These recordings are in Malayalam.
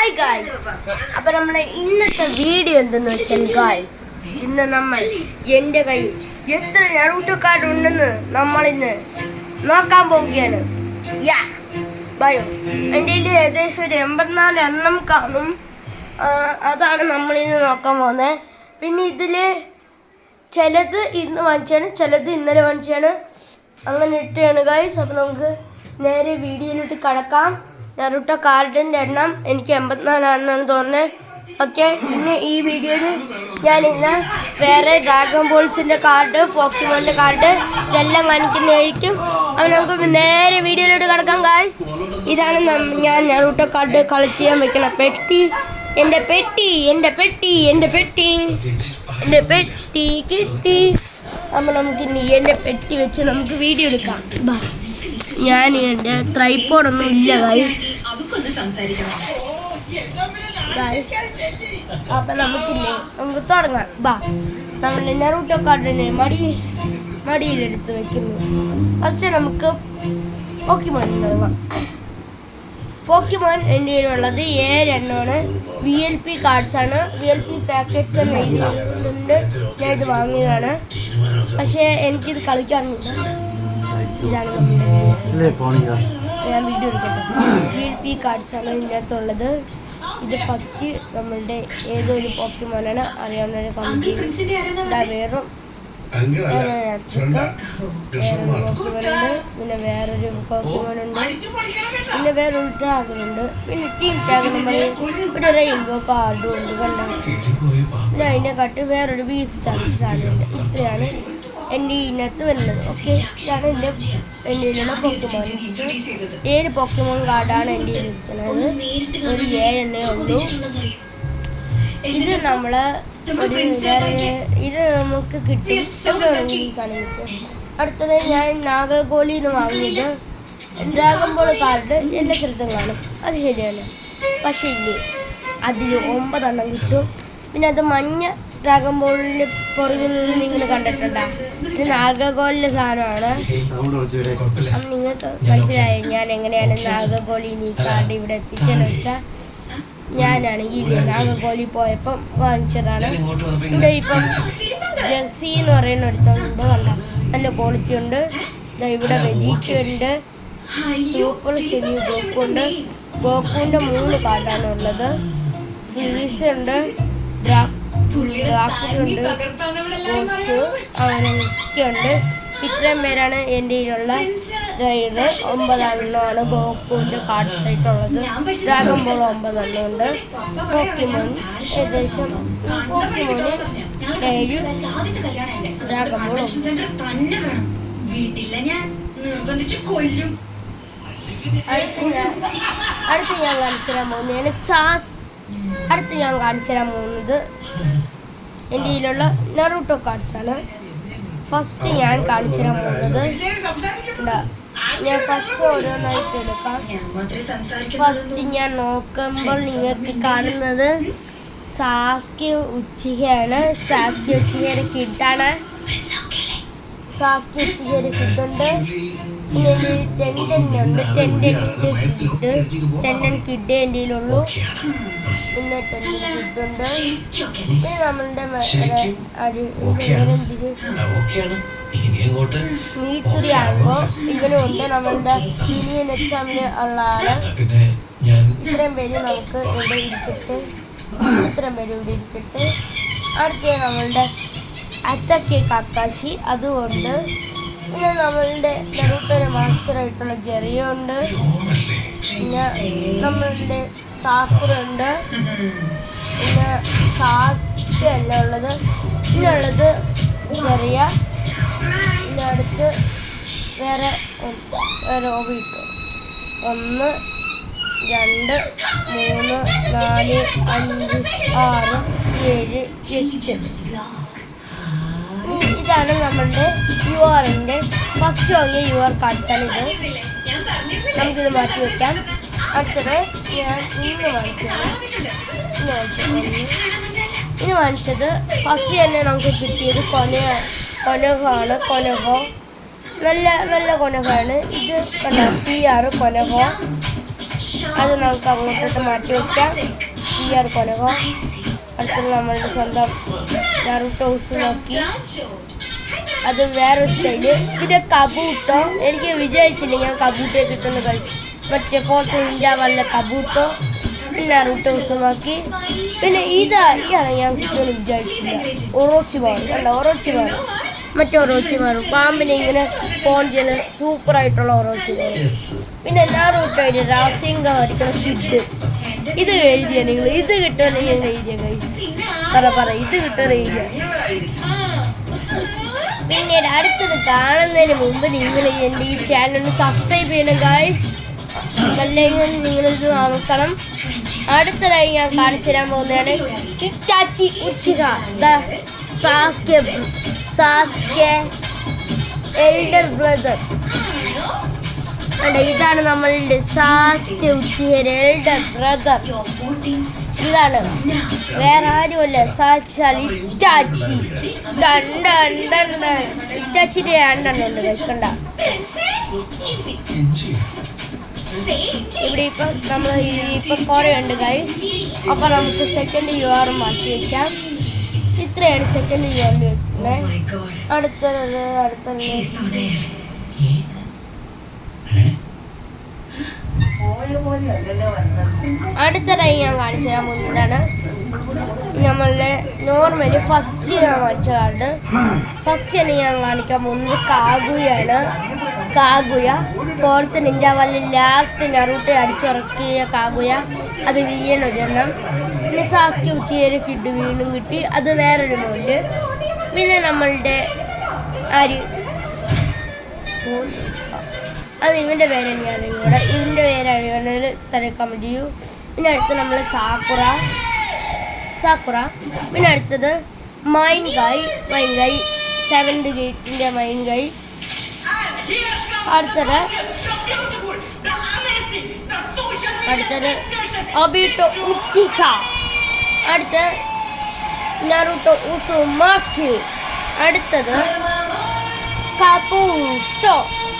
ഹായ് ഗായ്സ് അപ്പൊ നമ്മുടെ ഇന്നത്തെ വീഡിയോ എന്തെന്ന് വെച്ചാൽ ഗായ്സ് ഇന്ന് നമ്മൾ എന്റെ കയ്യിൽ എത്ര നറുട്ടക്കാരുണ്ടെന്ന് നമ്മൾ ഇന്ന് നോക്കാൻ പോവുകയാണ്. യാ ഭയം എന്റെ കയ്യിൽ ഏകദേശം ഒരു എൺപത്തിനാല് എണ്ണം കാണും. അതാണ് നമ്മൾ ഇന്ന് നോക്കാൻ പോകുന്നത് പിന്നെ ഇതിൽ ചിലത് ഇന്ന് വാങ്ങിച്ചാണ് ചിലത് ഇന്നലെ വാങ്ങിച്ചാണ്. അങ്ങനെ ഇട്ടാണ് ഗായ്സ് അപ്പോൾ നമുക്ക് നേരെ വീഡിയോയിലോട്ട് കടക്കാം. നറുട്ട കാർഡിന്റെ എണ്ണം എനിക്ക് എൺപത്തിനാലാണെന്നാണ് തോന്നുന്നത്. ഓക്കെ പിന്നെ ഈ വീഡിയോയിൽ ഞാൻ ഇന്ന് വേറെ ഡ്രാഗൺ ബോൾസിന്റെ കാർഡ് പോക്കിമോന്റെ കാർഡ് ഇതെല്ലാം കാണിക്കുന്നതായിരിക്കും. അപ്പോൾ നമുക്ക് നേരെ വീഡിയോയിലോട്ട് കിടക്കാം ഗായ്സ് ഇതാണ് ഞാൻ നെറുട്ട കാർഡ് കളക്ട് ചെയ്യാൻ വെക്കണ പെട്ടി. എന്റെ പെട്ടി എന്റെ പെട്ടി എന്റെ പെട്ടി. എന്റെ പെട്ടി കിട്ടി. അപ്പോൾ നമുക്ക് ഇനി എന്റെ പെട്ടി വെച്ച് നമുക്ക് വീഡിയോ എടുക്കാം. ബാ ഞാൻ എന്റെ ട്രൈപ്പോഡൊന്നും ഇല്ല ഗൈസ് അപ്പൊ നമുക്കില്ലേ നമുക്ക് തുടങ്ങാം. ബാ നമ്മുടെ നെറൂട്ടോ കാർഡിനെ മടി മടിയിലെടുത്ത് വെക്കുന്നു. ഫസ്റ്റ് നമുക്ക് പോക്കിമോൻ തുടങ്ങാം. പോക്കിമോൻ എന്റെ കയ്യിലുള്ളത് ഏഴെണ്ണമാണ് വി എൽ പി കാർഡ്സ് ആണ്. വി എൽ പി പാക്കറ്റ്സ് എന്ന് എഴുതിയിട്ടുണ്ട് ഞാൻ ഇത് വാങ്ങിയതാണ്. പക്ഷേ എനിക്കിത് കളിക്കാറില്ല ഇതാണ് നമ്മുടെ ഞാൻ വീഡിയോ എടുക്കട്ടെ. ഈ എൽ പി കാർഡ്സ് ആണ് ഇതിന്റെ അകത്തുള്ളത് ഇത് ഫസ്റ്റ് നമ്മളുടെ ഏതോ ഒരു പോക്കിമോനാണ് അറിയാവുന്ന ഒരു കമ്പനി വേറും പിന്നെ വേറൊരു പോക്കിമോനുണ്ട് പിന്നെ വേറെ ഒരു ഡ്രാഗനുണ്ട് പിന്നെ ടീം ടാഗ് നമ്മൾ ഇവിടെ റെയിൻബോ കാർഡും ഉണ്ട് കണ്ടോ? പിന്നെ അതിന്റെ കട്ട് വേറൊരു ബീച്ച് ചാൻസ് ആണ്. ഉണ്ട് ഇത്രയാണ്. എന്റെ ഇതിനകത്ത് വരുന്നത്. ഓക്കെ ഇതാണ് എന്റെ എന്റെ ഇതിലുള്ള പോക്കിമോൺ ഏഴ് പോക്കിമോൺ കാർഡാണ് എന്റെ ഇരിക്കുന്നത്? ഒരു ഏഴെണ്ണേ ഉള്ളൂ. ഇത് വേറെ ഇത് നമുക്ക് കിട്ടും. അടുത്തത് ഞാൻ നാഗർകോലിൽ നിന്ന് വാങ്ങിയത്. ഡ്രാഗൺ ബോൾ കാർഡ് എല്ലാ സ്ഥലത്തും കാണും. അത് ശരിയാണ്. പക്ഷേ ഇല്ലേ? അതിൽ ഒമ്പതെണ്ണം കിട്ടും. പിന്നെ അത് മഞ്ഞ ഡ്രാഗൺ ബോളിന് പുറകിൽ നിങ്ങൾ കണ്ടിട്ടുണ്ടോ? ഇത് നാഗർകോലിലെ സാധനമാണ്. നിങ്ങൾക്ക് മനസ്സിലായോ? ഞാൻ എങ്ങനെയാണ് നാഗർകോലിന് ഈ കാർഡ് ഇവിടെ എത്തിച്ചെന്ന് വെച്ചാൽ ഞാനാണെങ്കിൽ നാഗഗോളി പോയപ്പം വാങ്ങിച്ചതാണ്. ഇവിടെ ഇപ്പം ജെസ്സി എന്ന് പറയുന്ന ഒരുത്തുണ്ട് കണ്ട? നല്ല ക്വാളിറ്റി ഉണ്ട്. ഇവിടെ വെജിറ്റുണ്ട് സൂപ്പർ ശരി ഗോക്കുണ്ട്. ഗോക്കുവിന്റെ മൂന്ന് കാർഡാണ് ഉള്ളത്. ഉണ്ട്. ഡ്രാക്കുണ്ട് ബോക്സ് ഉണ്ട് ഇത്രയും പേരാണ് എന്റെ കയ്യിലുള്ള ഗൈഡ് ഒമ്പതെണ്ണമാണ് ഗോക്കുവിന്റെ കാർഡ്സ് ആയിട്ടുള്ളത് ഡ്രാഗൺ ബോൾ ഒമ്പതെണ്ണം ഉണ്ട് പോക്കിമോൻ ഏകദേശം പോക്കിമോന് ഏഴ് ഡ്രാഗൺ ബോൾ വീട്ടില്ല ഞാൻ നിർബന്ധിച്ച് കൊല്ലും അടുത്ത് ഞാൻ അടുത്ത് ഞാൻ കാണിച്ചു തരാൻ പോകുന്നത് സാസ് അടുത്ത് ഞാൻ കാണിച്ചു തരാൻ പോകുന്നത്. എന്റെ കയ്യിലുള്ള നറൂട്ടോ കാർഡ്സ് ആണ്. ഫസ്റ്റ് ഞാൻ കാണിച്ചു തരാൻ പോകുന്നത്. ഞാൻ ഫസ്റ്റ് ഓരോന്നായിട്ട് എടുക്കാം. ഫസ്റ്റ് ഞാൻ നോക്കുമ്പോൾ നിങ്ങൾക്ക് കാണുന്നത് സാസ്കി ഉച്ചികയാണ് സാസ്കി ഉച്ചികയുടെ കിഡാണ് സാസ്കി ഉച്ചികയുടെ കിഡുണ്ട് ടെൻഡൻ ഉണ്ട്. ടെൻഡൻ കിഡ് ടെൻഡൻ കിഡ് എന്റെ കയ്യിലുള്ളൂ. പിന്നെ ടെൻഡൻ കിഡുണ്ട് പിന്നെ നമ്മളുടെ മീറ്റ്സുരി ആങ്കോ ഇവനും ഉണ്ട് നമ്മളുടെ യൂണിയൻ എക്സാമിന് ഉള്ള ആൾ. ഇത്രയും പേര് നമുക്ക് ഇവിടെ ഇരിക്കട്ടെ. ഇത്രയും പേര് ഇവിടെ ഇരിക്കട്ടെ. അടുത്ത നമ്മളുടെ അത്തക്കെ കാക്കാശി. അതുകൊണ്ട് പിന്നെ നമ്മളുടെ നെറുട്ടൊരു മാസ്റ്റർ ആയിട്ടുള്ള ജെറിയോ ഉണ്ട് പിന്നെ നമ്മളുടെ സാക്കുറ ഉണ്ട് പിന്നെ സാസ്ക അല്ല ഉള്ളത്? പിന്നെ ഉള്ളത് ചെറിയ പിന്നെ അടുത്ത് വേറെ ഓവി ഒന്ന് രണ്ട് മൂന്ന് നാല് അഞ്ച് ആറ് ഏഴ് എട്ട്. ഇതാണ് നമ്മളുടെ യു ആറിന്റെ ഫസ്റ്റ് വാങ്ങിയ യു ആർ കാർഡ്സാണ് ഇത്. നമുക്കിത് മാറ്റി വെക്കാം. ഇന്ന് വാങ്ങിച്ചത്. ഫസ്റ്റ് തന്നെ നമുക്ക് കിട്ടിയത് കൊന കൊനഹാണ് കൊനഹ നല്ല നല്ല കൊനഹാണ് ഇത് കണ്ടോ? പി ആറ് കൊനഹ അത് നമുക്ക് അങ്ങോട്ടോട്ട് മാറ്റി വയ്ക്കാം പി ആർ കൊനഹ അടുത്തത് നമ്മളുടെ സ്വന്തം നറുട്ടോ നോക്കി അത് വേറെ സ്റ്റൈൽ. പിന്നെ കബൂട്ടോ. എനിക്ക് വിചാരിച്ചില്ല ഞാൻ കബൂട്ടേ കിട്ടുന്ന കഴിച്ചു. മറ്റേ ഫോർത്ത് നിഞ്ച വല്ല കബൂട്ടോ പിന്നെ നറുട്ടോ ദിവസമാക്കി പിന്നെ ഇതാ ഇയാണ് ഞാൻ കിട്ടുമെന്ന് വിചാരിച്ചില്ല. ഒറോച്ചി മാറും അല്ല ഒറോച്ചി മാറും. മറ്റേ ഒറോച്ചി മാറും. പാമ്പിനെ ഇങ്ങനെ സ്പോഞ്ചിൽ സൂപ്പർ ആയിട്ടുള്ള ഒറോച്ചി മാറും. യെസ് പിന്നെ നാറൂട്ടോ അതിന് രാസിംഗം അടിക്കുന്ന ഷിഡ് ഇത് എഴുതിയ നിങ്ങൾ ഇത് കിട്ടുമെന്ന് നിങ്ങൾ എഴുതിയ പറ പറ ഇത് കിട്ടുമെന്ന് എഴുതിയ. പിന്നീട് അടുത്തത് കാണുന്നതിന് മുമ്പ് നിങ്ങൾ എന്റെ ഈ ചാനൽ സബ്സ്ക്രൈബ് ചെയ്യണം ഗായ്സ് അല്ലെങ്കിൽ നിങ്ങളിത് നോക്കണം അടുത്തതായി ഞാൻ കാണിച്ചു തരാൻ പോകുന്നതാണ്. കിറ്റാച്ചി ഉച്ചിക. എൽഡർ ബ്രദർ അല്ല ഇതാണ് നമ്മളുടെ സാസ്കെ ഉച്ചിയുടെ എൽഡർ ബ്രദർ ഇതാണ്. വേറെ ആരുമല്ല സാക്ഷാൽ ഇറ്റാച്ചി. ഇറ്റാച്ചിന്റെ രണ്ടെണ്ണം ഉണ്ട് guys. ഇവിടെ ഇപ്പൊ നമ്മൾ ഇപ്പൊ കുറയുണ്ട് ഉണ്ട് ഗൈസ് അപ്പൊ നമുക്ക് സെക്കൻഡ് യു ആർ മാറ്റി വെക്കാം. ഇത്രയാണ് സെക്കൻഡ് യു ആർ വെക്കുന്നത് അടുത്തത് അടുത്തത്. അടുത്തതായി ഞാൻ കാണിച്ചു തരാൻ പോകുന്നതാണ് നമ്മളുടെ നോർമലി ഫസ്റ്റ് ഞാൻ വാങ്ങിച്ച കാർഡ് ഫസ്റ്റ് തന്നെ ഞാൻ കാണിക്കാൻ പോകുന്നത് കാഗുയാണ്. കാഗുയ. ഫോർത്ത് നിഞ്ചാവല്ലി ലാസ്റ്റ് നെറൂട്ട് അടിച്ചിറക്കിയ കാഗുയ അത് വീണ ഒരെണ്ണം. പിന്നെ സാസ്കി ഉച്ചയൊരു കിഡ് വീണ്ടും കിട്ടി. അത് വേറൊരു മൂൽ പിന്നെ നമ്മളുടെ ആര്? അത് ഇവന്റെ പേര് തന്നെയാണ് ഇവിടെ ഇവന്റെ പേരാണ് ഇവനിൽ തലക്കാൻ പിന്നെ അടുത്ത് നമ്മൾ സാക്കുറ സാക്കുറ പിന്നെ അടുത്തത് മൈൻകായ് മൈൻകായ് സെവൻത് ഗേറ്റിന്റെ മൈൻ ഗായ് അടുത്തത് അടുത്തത് ഒബിട്ടോ ഉച്ചിഹ അടുത്ത നറുട്ടോ ഉസുമാക്കി അടുത്തത് കപൂട്ടോ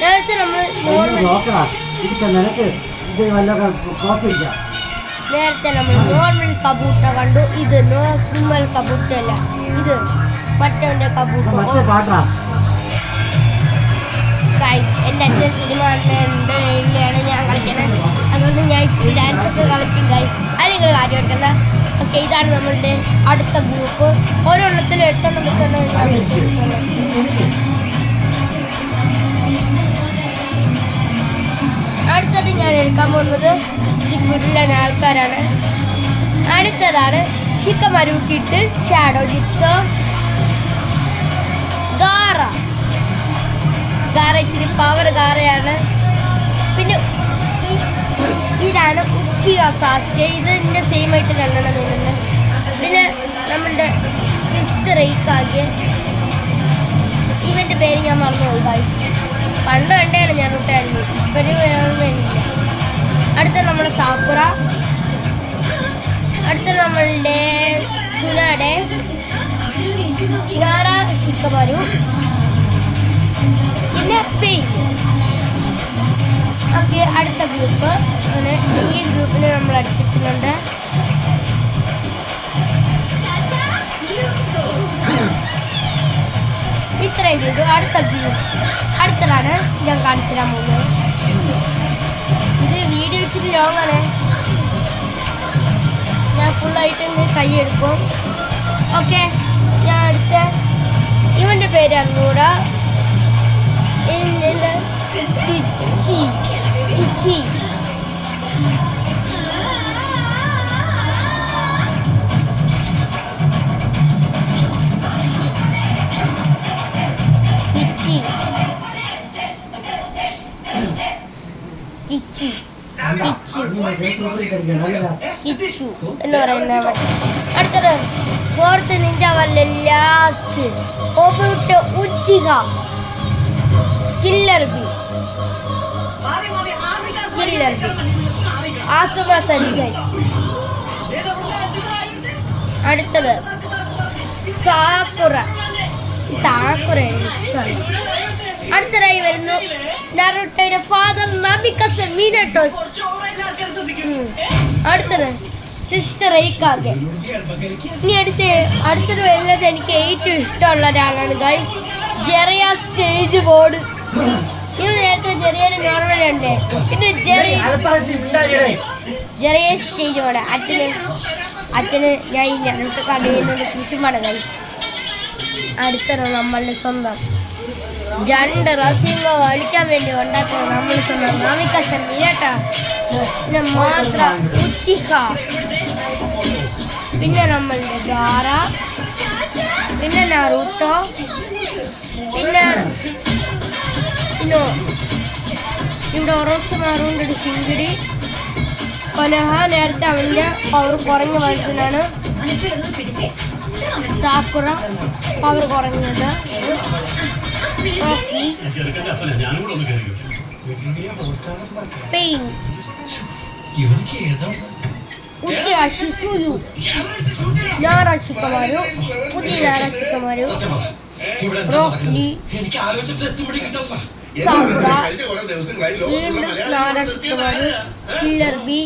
നേരത്തെ നമ്മൾ നോർമൽ നോക്കടാ ഇതിപ്പോ നിനക്ക് ഇത് വല്ല കുഴപ്പമില്ല നേരത്തെ നമ്മൾ നോർമൽ കബൂട്ട കണ്ടു ഇത് നോർമൽ കബൂട്ട അല്ല ഇത് മറ്റവന്റെ ഇത് കബൂട്ട മറ്റേ പാട്ടാ ഗൈസ് എന്റെ അച്ഛൻ സിനിമ കണ്ടുണ്ട് ഇല്ലാണ് ഞാൻ കളിക്കുന്നത്. അതുകൊണ്ട് ഞാൻ ഇച്ചിരി ഡാൻസ് ഒക്കെ കളിക്കും ഗൈസ് അത് നിങ്ങൾ കാര്യം എടുക്കണ്ട ഓക്കെ ഇതാണ് നമ്മളുടെ അടുത്ത ഗ്രൂപ്പ് ഓരോണ്ണത്തിലും എട്ടെണ്ണം വെച്ചാണ്. അടുത്തത് ഞാൻ എടുക്കാൻ പോകുന്നത് ഇച്ചിരി കൂടുതലാണ് ആൾക്കാരാണ്. അടുത്തതാണ് ഷിക്കമരൂക്കിട്ട് ഷാഡോ ജിപ്സോ ഗാറ ഗാറ ഇച്ചിരി പവർ കാറയാണ്. പിന്നെ ഈ- ഇതാണ് ഉച്ചി സാസ്കെ ഇതിന്റെ സെയിം ആയിട്ട് രണ്ടെണ്ണം വരുന്നുണ്ട് പിന്നെ നമ്മളുടെ സിസ്റ്റർ റേക്കാകിയ ഇവന്റെ പേര് ഞാൻ മറന്നുപോയി ഗായ്സ് പണ്ട് കണ്ടാണ് ഞാൻ വിട്ടായിരുന്നു ഇവർ വേണമെന്നില്ല അടുത്ത നമ്മുടെ സാക്കുറ അടുത്ത നമ്മളുടെ സുനയുടെ. ഞാറ ഷിക്കമരു പിന്നെ പെയിൻ ഓക്കെ അടുത്ത ഗ്രൂപ്പ് അങ്ങനെ ഈ ഗ്രൂപ്പിനെ നമ്മൾ അടുപ്പിക്കുന്നുണ്ട്. ഇത്രയും ചെയ്തു. അടുത്ത ഗ്രൂപ്പ് അടുത്തതാണ് ഞാൻ കാണിച്ചു തരാൻ പോകുന്നത്. ഇത് വീഡിയോ ഇച്ചിരി ലോങ് ആണ് ഞാൻ ഫുള്ളായിട്ട് ഇങ്ങനെ കൈയെടുക്കും ഓക്കെ ഞാൻ അടുത്ത ഇവന്റെ പേര് അറിഞ്ഞൂടാ കിച്ചി കിച്ചു കിച്ചു എന്ന് പറയുന്ന അടുത്തത് ഫോർത്ത് നിന്റെ വല്ല last Obito Uchiha killer bee killer bee Asuma സൻസൈ അടുത്തത് സാക്കുറ. സാക്കുറ അടുത്തതായി വരുന്നു നറുട്ടയുടെ ഫാദർ നബിക്കസ് മീനട്ടോസ്. അടുത്തത് സിസ്റ്റർ ഐക്കാകെ ഇനി അടുത്ത് അടുത്തത് വരുന്നത് എനിക്ക് ഏറ്റവും ഇഷ്ടമുള്ള ഒരാളാണ് ഗൈസ് ജെറിയ സ്റ്റേജ് ബോർഡ് നേരത്തെ ചെറിയൊരു നോർമൽ ഉണ്ട്. ജെറി ചെറിയ സ്റ്റേജ് ബോർഡ് അച്ഛന് അച്ഛന് ഞാൻ ഈ ഞങ്ങൾക്ക് കടയുന്നത് കൃഷിമാണ് ഗൈസ് അടുത്തത് നമ്മളുടെ സ്വന്തം. രണ്ട് റസിംഗ വലിക്കാൻ വേണ്ടി ഉണ്ടാക്കുന്നത് നമ്മൾ സ്വന്തം നാമിക്കശൻ കേട്ടാ പിന്നെ മാത്രം ഉച്ചിക്ക പിന്നെ നമ്മളുടെ ഗാറ. പിന്നെ നറൂട്ടോ. പിന്നെ പിന്നെ ഇവിടെ ഒറോച്ച ഒരു ശിങ്കിടി. കൊനഹ നേരത്തെ അവന്റെ പവർ കുറഞ്ഞ മനുഷ്യനാണ്. സാക്കുറ പവർ കുറഞ്ഞത്. പെയിൻ. ഉച്ചയ പുതിയ ഞായറാഴ്ചക്കുമാരു സാക്കുറ വീണ്ടും നാരാശിക്കമാരു കില്ലർ ബി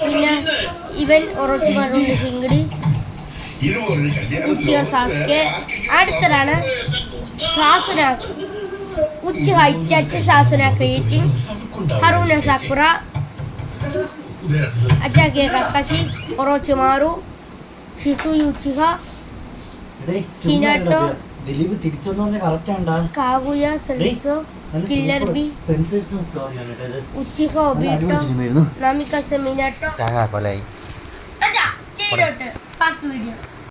പിന്നെ ഇവൻ ഉറച്ചുമാരുണ്ട് ശിങ്കിടി ഉച്ച സാസ്കെ അടുത്തതാണ് സാസുന. ഉച്ച ഹൈറ്റാച്ച് സാസുന ക്രിയേറ്റിംഗ് ഹറൂന സാക്കുറ അറ്റാക്കിയ കക്കശി ഒറോച്ചുമാറു ഷിസു യുച്ചിഹ ഹിനാട്ടോ. ദിലീപ് തിരിച്ചു ആണ്ടാ? സെൽസോ. കില്ലർ ബി നല്ല ഒബിട്ടോ അടിപൊളി സെമിനാട്ടോ കൊലായി അതാ വീഡിയോ